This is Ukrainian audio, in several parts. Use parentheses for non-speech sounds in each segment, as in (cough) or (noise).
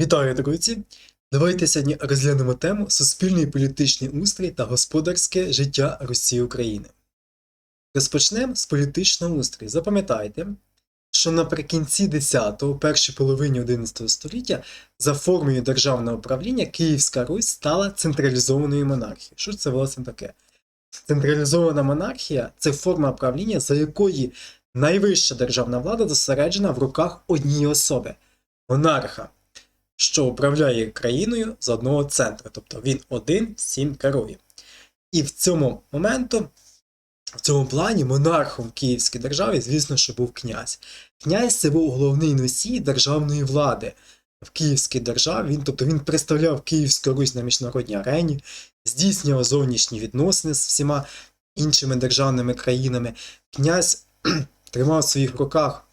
Вітаю, друзі! Давайте сьогодні розглянемо тему суспільний політичний устрій та господарське життя Росії України. Розпочнемо з політичного устрою. Запам'ятайте, що наприкінці 10-го, першій половині 11 століття, за формою державного управління Київська Русь стала централізованою монархією. Що це власне таке? Централізована монархія це форма правління, за якої найвища державна влада зосереджена в руках однієї особи монарха що управляє країною з одного центру, тобто він один всім керує. І в цьому моменту, в цьому плані, монархом в Київській державі, звісно, що був князь. Князь це був головний носій державної влади в Київській державі. Він, тобто він представляв Київську Русь на міжнародній арені, здійснював зовнішні відносини з всіма іншими державними країнами. Князь (clears throat) тримав в своїх руках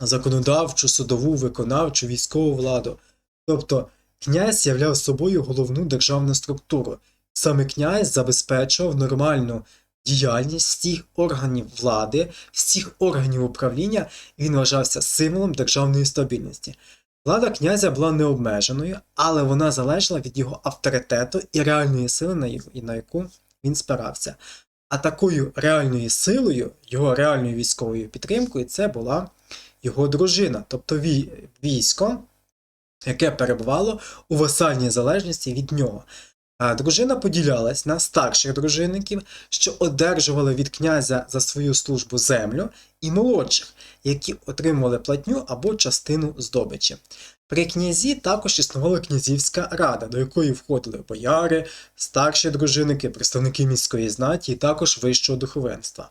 законодавчу, судову, виконавчу, військову владу. Тобто князь являв собою головну державну структуру. Саме князь забезпечував нормальну діяльність всіх органів влади, всіх органів управління, він вважався символом державної стабільності. Влада князя була необмеженою, але вона залежала від його авторитету і реальної сили, на яку- він спирався. А такою реальною силою, його реальною військовою підтримкою, це була його дружина, тобто військо, яке перебувало у васальній залежності від нього. А Дружина поділялась на старших дружинників, що одержували від князя за свою службу землю, і молодших, які отримували платню або частину здобичі. При князі також існувала князівська рада, до якої входили бояри, старші дружинники, представники міської знаті і також вищого духовенства.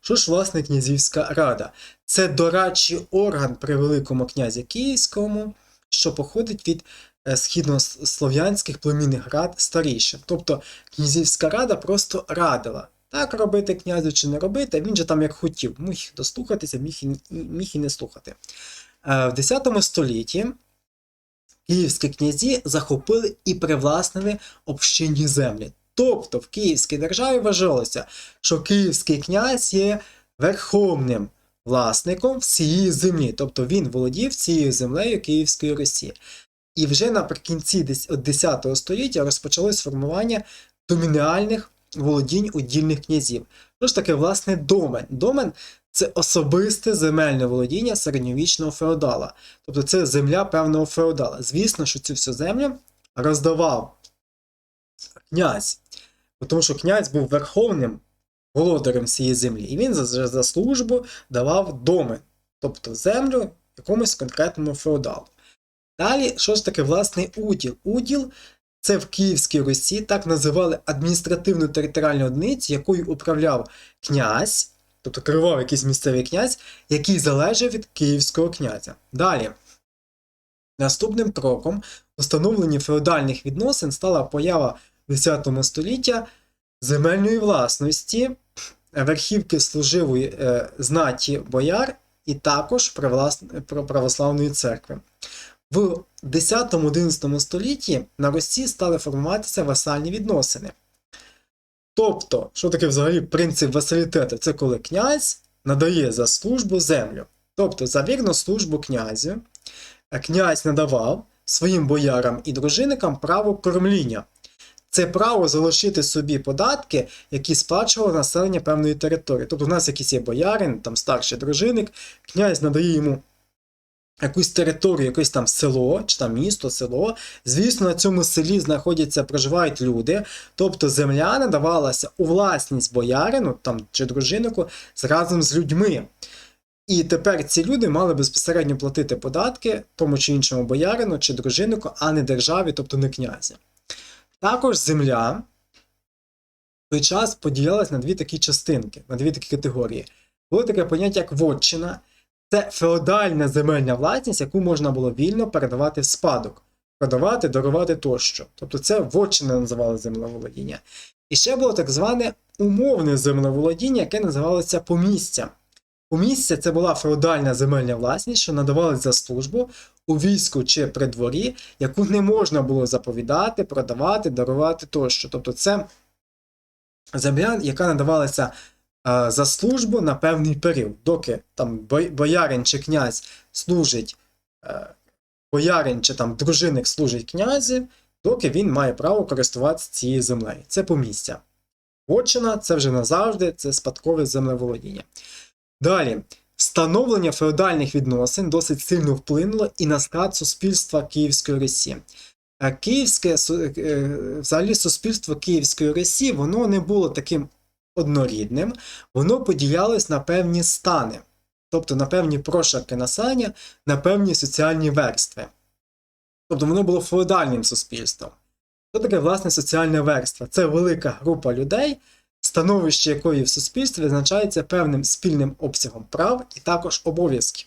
Що ж, власне, князівська рада? Це дорадчий орган при Великому князі Київському, що походить від е, східнослов'янських племінних рад старіших. Тобто князівська рада просто радила. Так робити князю чи не робити, він же там як хотів, міг дослухатися, міг і, міг і не слухати. Е, В 10 столітті київські князі захопили і привласнили общинні землі. Тобто в Київській державі вважалося, що київський князь є верховним власником всієї землі, тобто він володів цією землею Київської Росії. І вже наприкінці десь- 10 століття розпочалось формування домініальних володінь удільних князів. Що ж таке, власне, домен? Домен це особисте земельне володіння середньовічного феодала. Тобто це земля певного феодала. Звісно, що цю всю землю роздавав князь, тому що князь був верховним володарем всієї землі, і він за, за службу давав домен, тобто землю якомусь конкретному феодалу. Далі, що ж таке власний уділ? Уділ це в Київській Русі так називали адміністративну територіальну одиницю, якою управляв князь, тобто керував якийсь місцевий князь, який залежав від київського князя. Далі. Наступним кроком у встановленні феодальних відносин стала поява X століття земельної власності, верхівки служивої е, знаті бояр і також православної церкви. В 10-11 столітті на Росії стали формуватися васальні відносини. Тобто, що таке взагалі принцип васалітету? Це коли князь надає за службу землю. Тобто, за вірну службу князю, е, князь надавав своїм боярам і дружинникам право кормління. Це право залишити собі податки, які сплачувало населення певної території. Тобто, у нас якийсь є боярин, там старший дружинник, князь надає йому якусь територію, якесь там село, чи там місто, село. Звісно, на цьому селі знаходяться, проживають люди. Тобто земля надавалася у власність боярину там, чи дружиннику разом з людьми. І тепер ці люди мали безпосередньо платити податки тому чи іншому боярину чи дружиннику, а не державі, тобто не князі. Також земля в той час поділялась на дві такі частинки, на дві такі категорії. Було таке поняття, як вотчина. Це феодальна земельна власність, яку можна було вільно передавати в спадок, продавати, дарувати тощо. Тобто це вотчина називали землеволодіння. І ще було так зване умовне землеволодіння, яке називалося помістя. Помістя це була феодальна земельна власність, що надавалась за службу у війську чи при дворі, яку не можна було заповідати, продавати, дарувати тощо. Тобто це земля, яка надавалася е, за службу на певний період, доки там боярин чи князь служить е, боярин чи там дружинник служить князі, доки він має право користуватися цією землею. Це помістя. Вотчина це вже назавжди, це спадкове землеволодіння. Далі, становлення феодальних відносин досить сильно вплинуло і на склад суспільства Київської Русі. Е, Київське е, взагалі суспільство Київської Русі воно не було таким однорідним, воно поділялось на певні стани, тобто на певні прошарки населення, на певні соціальні верстви. Тобто воно було феодальним суспільством. Що таке власне соціальна верства? Це велика група людей, становище якої в суспільстві визначається певним спільним обсягом прав і також обов'язків.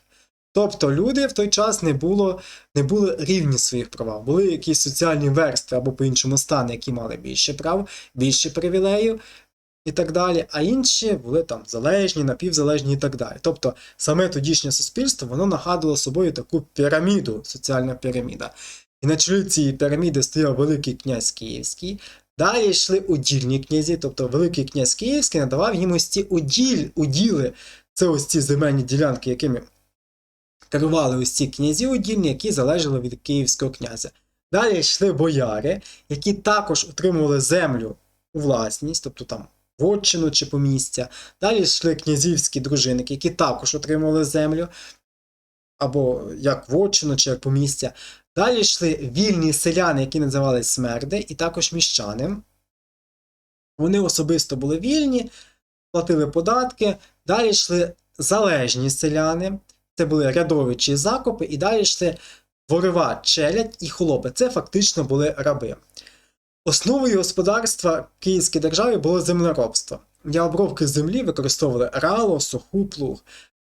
Тобто люди в той час не було, не були рівні своїх правах, були якісь соціальні верстви або по-іншому стани, які мали більше прав, більше привілеїв і так далі, а інші були там залежні, напівзалежні і так далі. Тобто саме тодішнє суспільство воно нагадувало собою таку піраміду, соціальна піраміда. І на чолі цієї піраміди стояв Великий князь Київський. Далі йшли удільні князі, тобто Великий князь Київський надавав їм ось ці уділь, уділи, це ось ці земельні ділянки, якими керували ось ці князі удільні, які залежали від київського князя. Далі йшли бояри, які також отримували землю у власність, тобто там вотчину чи помістя. Далі йшли князівські дружинники, які також отримували землю, або як вотчину чи як помістя. Далі йшли вільні селяни, які називались смерди, і також міщани. Вони особисто були вільні, платили податки. Далі йшли залежні селяни, це були рядовичі закопи, і далі йшли ворова, челядь і холопи. Це фактично були раби. Основою господарства Київської держави було землеробство. Для обробки землі використовували рало, суху плуг.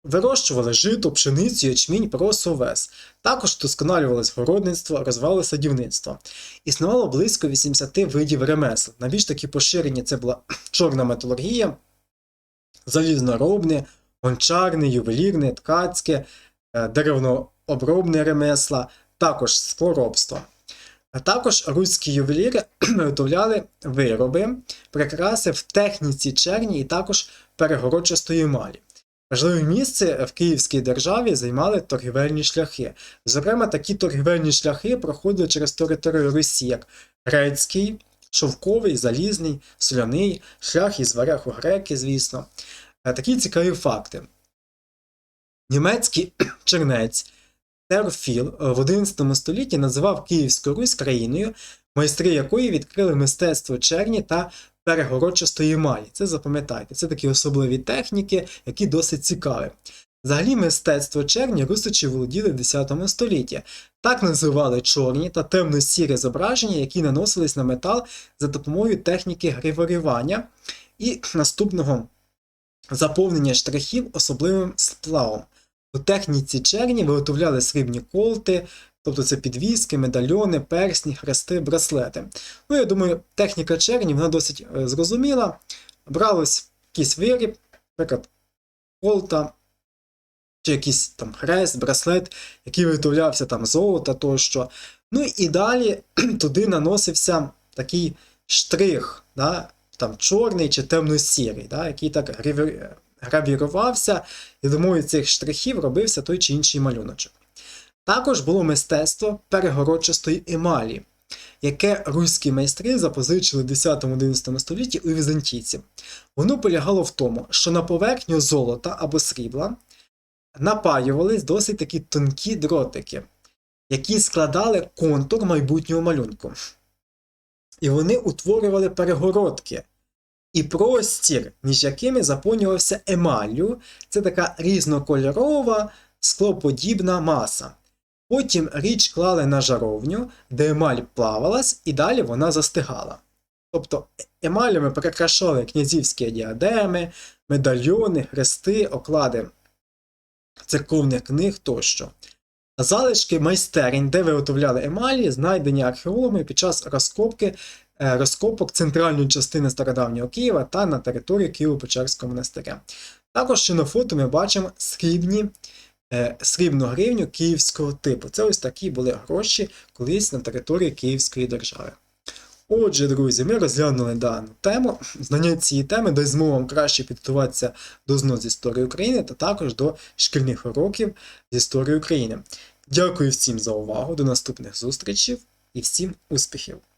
Вирощували жито, пшеницю, ячмінь, просо, овес. Також вдосконалювалось городництво, розвивали садівництво. Існувало близько 80 видів ремесел. Найбільш такі поширені це була (clears throat) чорна металургія, залізноробне, гончарне, ювелірне, ткацьке, е, деревнообробне ремесла, також склоробство. А також руські ювеліри (clears throat) виготовляли вироби, прикраси в техніці черні і також перегородчастої емалі. Важливе місце в Київській державі займали торгівельні шляхи. Зокрема, такі торгівельні шляхи проходили через територію Русі, як грецький, шовковий, залізний, соляний, шлях із варяг у греки, звісно. Е, Такі цікаві факти. Німецький (clears throat) чернець Терфіл е, в XI столітті називав Київську Русь країною, майстри якої відкрили мистецтво черні та перегородчастої емалі. Це запам'ятайте, це такі особливі техніки, які досить цікаві. Взагалі, мистецтво черні русичі володіли в X столітті. Так називали чорні та темно-сірі зображення, які наносились на метал за допомогою техніки гриварювання і наступного заповнення штрихів особливим сплавом. У техніці черні виготовляли срібні колти, тобто це підвіски, медальйони, персні, хрести, браслети. Ну, я думаю, техніка черні вона досить е, зрозуміла. Бралось якийсь виріб, наприклад, колта, чи якийсь там хрест, браслет, який виготовлявся там золота тощо. Ну і далі (clears throat) туди наносився такий штрих, да, там чорний чи темно-сірий, да, який так гравірувався, і домовою цих штрихів робився той чи інший малюночок. Також було мистецтво перегородчастої емалі, яке руські майстри запозичили в 10-11 столітті у візантійців. Воно полягало в тому, що на поверхню золота або срібла напаювались досить такі тонкі дротики, які складали контур майбутнього малюнку. І вони утворювали перегородки. І простір, між якими заповнювався емаллю, це така різнокольорова склоподібна маса. Потім річ клали на жаровню, де емаль плавалась, і далі вона застигала. Тобто емалями прикрашали князівські діадеми, медальйони, хрести, оклади церковних книг тощо. Залишки майстерень, де виготовляли емалі, знайдені археологами під час розкопки, е, розкопок центральної частини стародавнього Києва та на території Києво-Печерського монастиря. Також ще на фото ми бачимо срібні, е, срібну гривню київського типу. Це ось такі були гроші колись на території Київської держави. Отже, друзі, ми розглянули дану тему. Знання цієї теми дасть змогу вам краще підготуватися до знов з історії України та також до шкільних уроків з історії України. Дякую всім за увагу, до наступних зустрічей і всім успіхів!